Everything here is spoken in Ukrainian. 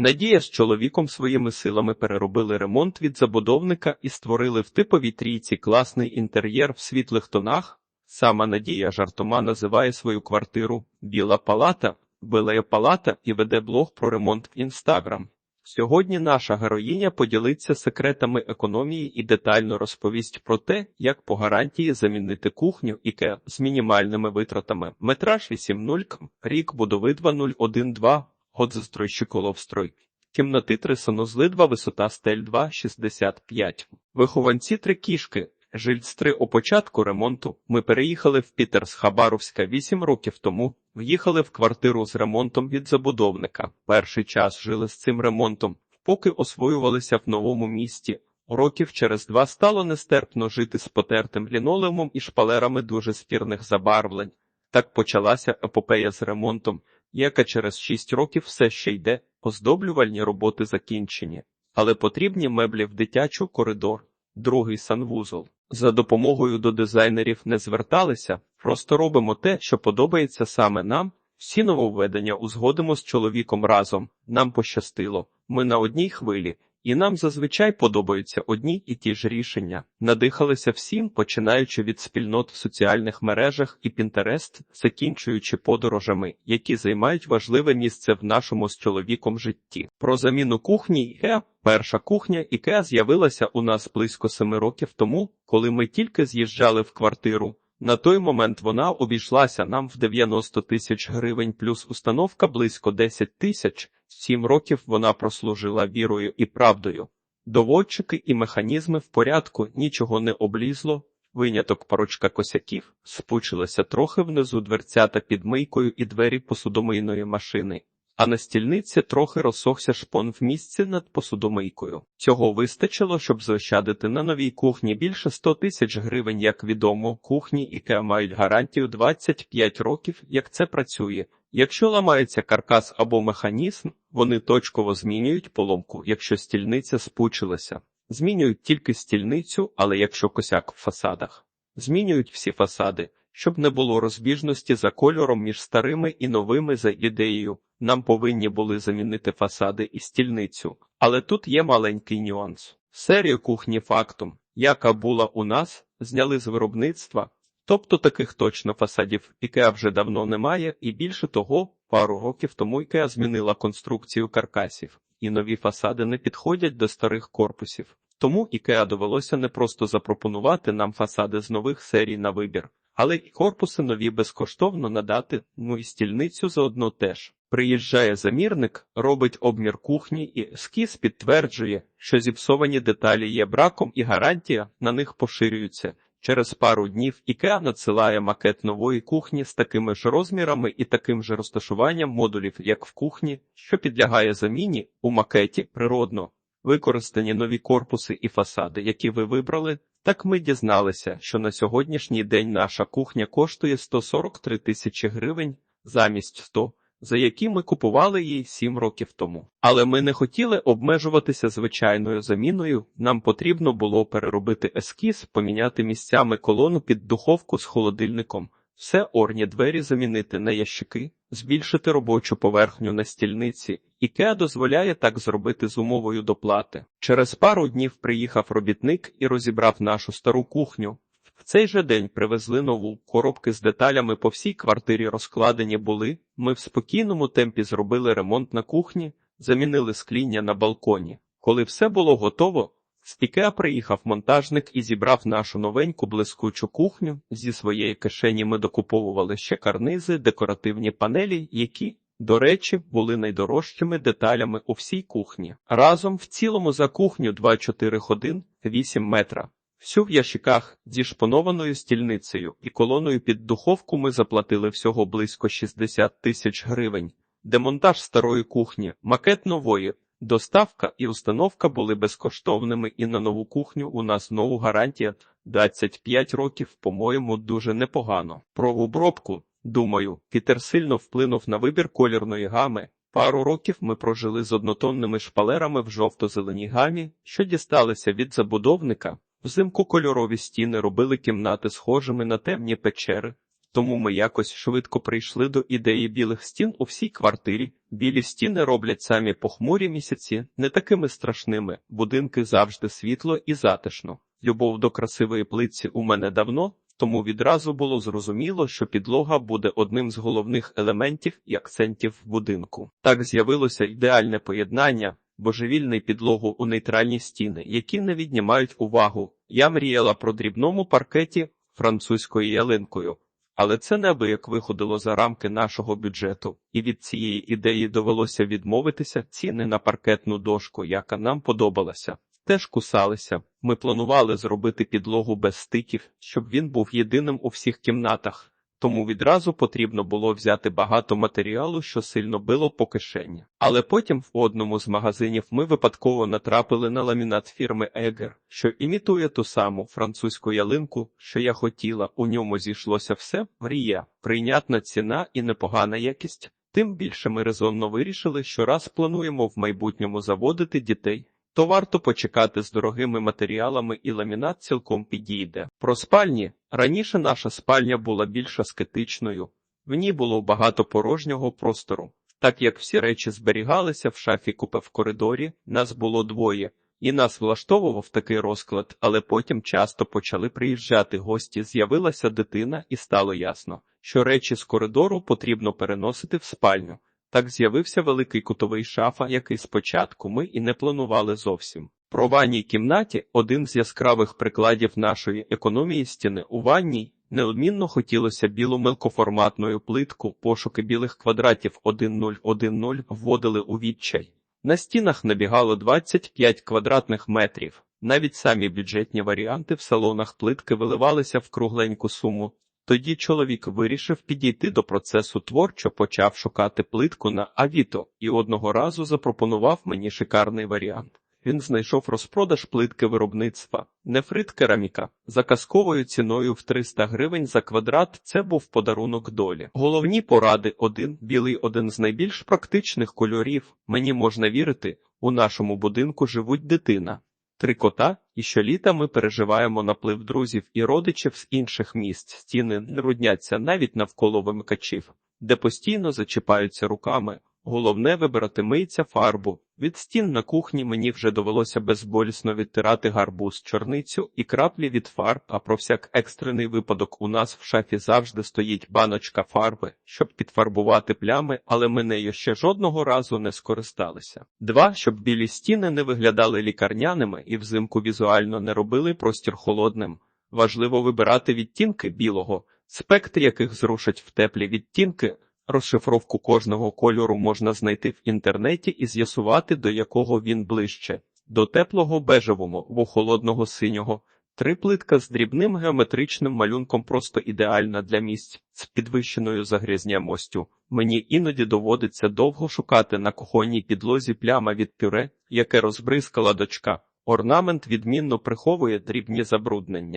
Надія з чоловіком своїми силами переробили ремонт від забудовника і створили в типовій трійці класний інтер'єр в світлих тонах. Сама Надія жартома називає свою квартиру Біла палата, Білая палата і веде блог про ремонт в інстаграм. Сьогодні наша героїня поділиться секретами економії і детально розповість про те, як по гарантії замінити кухню IKEA з мінімальними витратами. Метраж 8.0, рік будови 2012, год застройщик коловстрой. Кімнати 3 санузли 2, висота стель 2,65. Вихованці три кішки. Жильць 3 у початку ремонту. Ми переїхали в Пітер з Хабаровська 8 років тому. В'їхали в квартиру з ремонтом від забудовника. Перший час жили з цим ремонтом, поки освоювалися в новому місті. Років через два стало нестерпно жити з потертим лінолеумом і шпалерами дуже спірних забарвлень. Так почалася епопея з ремонтом, яка через шість років все ще йде, оздоблювальні роботи закінчені, але потрібні меблі в дитячу коридор, другий санвузол. За допомогою до дизайнерів не зверталися, просто робимо те, що подобається саме нам. Всі нововведення узгодимо з чоловіком разом. Нам пощастило. Ми на одній хвилі, і нам зазвичай подобаються одні і ті ж рішення. Надихалися всім, починаючи від спільнот в соціальних мережах і Пінтерест, закінчуючи подорожами, які займають важливе місце в нашому з чоловіком житті. Про заміну кухні IKEA. Перша кухня IKEA з'явилася у нас близько семи років тому, коли ми тільки з'їжджали в квартиру. На той момент вона обійшлася нам в 90 тисяч гривень плюс установка близько 10 тисяч. Сім років вона прослужила вірою і правдою. Доводчики і механізми в порядку нічого не облізло. Виняток парочка косяків спучилася трохи внизу дверцята під мийкою і двері посудомийної машини а на стільниці трохи розсохся шпон в місці над посудомийкою. Цього вистачило, щоб заощадити на новій кухні більше 100 тисяч гривень, як відомо, кухні IKEA мають гарантію 25 років, як це працює. Якщо ламається каркас або механізм, вони точково змінюють поломку, якщо стільниця спучилася. Змінюють тільки стільницю, але якщо косяк в фасадах, змінюють всі фасади, щоб не було розбіжності за кольором між старими і новими за ідеєю. Нам повинні були замінити фасади і стільницю, але тут є маленький нюанс. Серію кухні фактум, яка була у нас, зняли з виробництва, тобто таких точно фасадів IKEA вже давно немає, і більше того, пару років тому IKEA змінила конструкцію каркасів, і нові фасади не підходять до старих корпусів. Тому IKEA довелося не просто запропонувати нам фасади з нових серій на вибір, але й корпуси нові безкоштовно надати, ну і стільницю заодно теж. Приїжджає замірник, робить обмір кухні і ескіз підтверджує, що зіпсовані деталі є браком і гарантія на них поширюється. Через пару днів IKEA надсилає макет нової кухні з такими ж розмірами і таким же розташуванням модулів, як в кухні, що підлягає заміні у макеті природно. Використані нові корпуси і фасади, які ви вибрали, так ми дізналися, що на сьогоднішній день наша кухня коштує 143 тисячі гривень замість 100, за які ми купували її 7 років тому. Але ми не хотіли обмежуватися звичайною заміною. Нам потрібно було переробити ескіз, поміняти місцями колону під духовку з холодильником. Все орні двері замінити на ящики, збільшити робочу поверхню на стільниці. Ікеа дозволяє так зробити з умовою доплати. Через пару днів приїхав робітник і розібрав нашу стару кухню. В цей же день привезли нову коробки з деталями по всій квартирі розкладені були. Ми в спокійному темпі зробили ремонт на кухні, замінили скління на балконі. Коли все було готово, з Ікеа приїхав монтажник і зібрав нашу новеньку блискучу кухню. Зі своєї кишені ми докуповували ще карнизи, декоративні панелі, які, до речі, були найдорожчими деталями у всій кухні. Разом в цілому за кухню 2-4 годин 8 метра. Всю в ящиках зі шпонованою стільницею і колоною під духовку ми заплатили всього близько 60 тисяч гривень. Демонтаж старої кухні, макет нової. Доставка і установка були безкоштовними, і на нову кухню у нас знову гарантія 25 років, по-моєму, дуже непогано. Про обробку, думаю, Пітер сильно вплинув на вибір колірної гами. Пару років ми прожили з однотонними шпалерами в жовто-зеленій гамі, що дісталися від забудовника. Взимку кольорові стіни робили кімнати схожими на темні печери. Тому ми якось швидко прийшли до ідеї білих стін у всій квартирі. Білі стіни роблять самі похмурі місяці, не такими страшними. Будинки завжди світло і затишно. Любов до красивої плитці у мене давно, тому відразу було зрозуміло, що підлога буде одним з головних елементів і акцентів будинку. Так з'явилося ідеальне поєднання, божевільний підлогу у нейтральні стіни, які не віднімають увагу. Я мріяла про дрібному паркеті французькою ялинкою. Але це неабияк виходило за рамки нашого бюджету, і від цієї ідеї довелося відмовитися ціни на паркетну дошку, яка нам подобалася. Теж кусалися. Ми планували зробити підлогу без стиків, щоб він був єдиним у всіх кімнатах. Тому відразу потрібно було взяти багато матеріалу, що сильно било по кишені. Але потім в одному з магазинів ми випадково натрапили на ламінат фірми Егер, що імітує ту саму французьку ялинку, що я хотіла. У ньому зійшлося все мрія, прийнятна ціна і непогана якість. Тим більше ми резонно вирішили, що раз плануємо в майбутньому заводити дітей, то варто почекати з дорогими матеріалами і ламінат цілком підійде. Про спальні раніше наша спальня була більш аскетичною, в ній було багато порожнього простору. Так як всі речі зберігалися в шафі купе в коридорі, нас було двоє, і нас влаштовував такий розклад, але потім часто почали приїжджати гості, з'явилася дитина, і стало ясно, що речі з коридору потрібно переносити в спальню. Так з'явився великий кутовий шафа, який спочатку ми і не планували зовсім. Про ванній кімнаті один з яскравих прикладів нашої економії стіни у ванній неодмінно хотілося білу мелкоформатною плитку, пошуки білих квадратів 1010 вводили у відчай. На стінах набігало 25 квадратних метрів. Навіть самі бюджетні варіанти в салонах плитки виливалися в кругленьку суму. Тоді чоловік вирішив підійти до процесу творчо, почав шукати плитку на Авіто і одного разу запропонував мені шикарний варіант. Він знайшов розпродаж плитки виробництва, нефрит кераміка, за казковою ціною в 300 гривень за квадрат. Це був подарунок долі. Головні поради один білий один з найбільш практичних кольорів. Мені можна вірити, у нашому будинку живуть дитина. Три кота, і щоліта ми переживаємо наплив друзів і родичів з інших міст, Стіни не рудняться навіть навколо вимикачів, де постійно зачіпаються руками. Головне вибирати мийця фарбу. Від стін на кухні мені вже довелося безболісно відтирати гарбуз, чорницю і краплі від фарб, а про всяк екстрений випадок у нас в шафі завжди стоїть баночка фарби, щоб підфарбувати плями, але ми нею ще жодного разу не скористалися. Два, щоб білі стіни не виглядали лікарняними і взимку візуально не робили простір холодним. Важливо вибирати відтінки білого, спектр яких зрушать в теплі відтінки. Розшифровку кожного кольору можна знайти в інтернеті і з'ясувати, до якого він ближче. До теплого бежевого, або холодного синього. Три плитка з дрібним геометричним малюнком просто ідеальна для місць з підвищеною загрязнямостю. Мені іноді доводиться довго шукати на кухонній підлозі пляма від пюре, яке розбризкала дочка. Орнамент відмінно приховує дрібні забруднення.